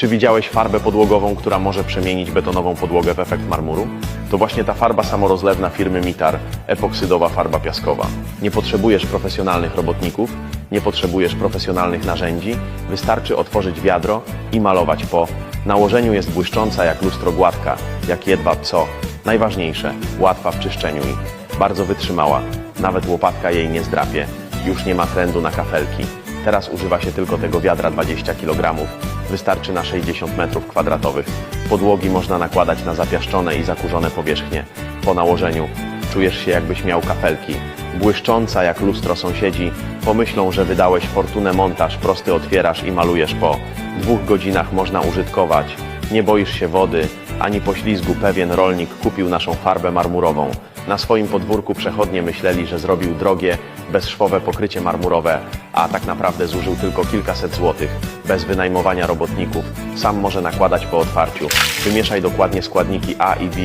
Czy widziałeś farbę podłogową, która może przemienić betonową podłogę w efekt marmuru? To właśnie ta farba samorozlewna firmy Mitar, epoksydowa farba piaskowa. Nie potrzebujesz profesjonalnych robotników, nie potrzebujesz profesjonalnych narzędzi, wystarczy otworzyć wiadro i malować po. Nałożeniu jest błyszcząca jak lustro gładka, jak jedwab co. Najważniejsze, łatwa w czyszczeniu i bardzo wytrzymała. Nawet łopatka jej nie zdrapie. Już nie ma trendu na kafelki. Teraz używa się tylko tego wiadra 20 kg. Wystarczy na 60 m2. Podłogi można nakładać na zapiaszczone i zakurzone powierzchnie. Po nałożeniu czujesz się jakbyś miał kafelki. Błyszcząca jak lustro sąsiedzi pomyślą, że wydałeś fortunę montaż, prosty otwierasz i malujesz po dwóch godzinach można użytkować. Nie boisz się wody, ani poślizgu pewien rolnik kupił naszą farbę marmurową. Na swoim podwórku przechodnie myśleli, że zrobił drogie, bezszwowe pokrycie marmurowe, a tak naprawdę zużył tylko kilkaset złotych, bez wynajmowania robotników. Sam może nakładać po otwarciu. Wymieszaj dokładnie składniki A i B.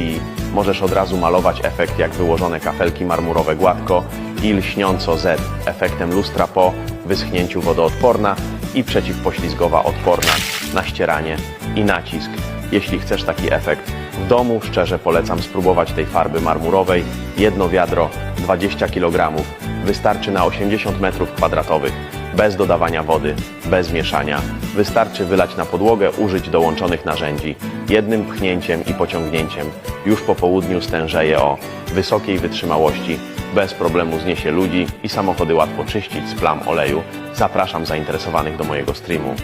Możesz od razu malować efekt jak wyłożone kafelki marmurowe gładko i lśniąco Z, efektem lustra po wyschnięciu wodoodporna i przeciwpoślizgowa odporna na ścieranie i nacisk. Jeśli chcesz taki efekt w domu, szczerze polecam spróbować tej farby marmurowej. Jedno wiadro, 20 kg. Wystarczy na 80 m2, bez dodawania wody, bez mieszania. Wystarczy wylać na podłogę, użyć dołączonych narzędzi. Jednym pchnięciem i pociągnięciem już po południu stężeje o wysokiej wytrzymałości. Bez problemu zniesie ludzi i samochody łatwo czyścić z plam oleju. Zapraszam zainteresowanych do mojego streamu.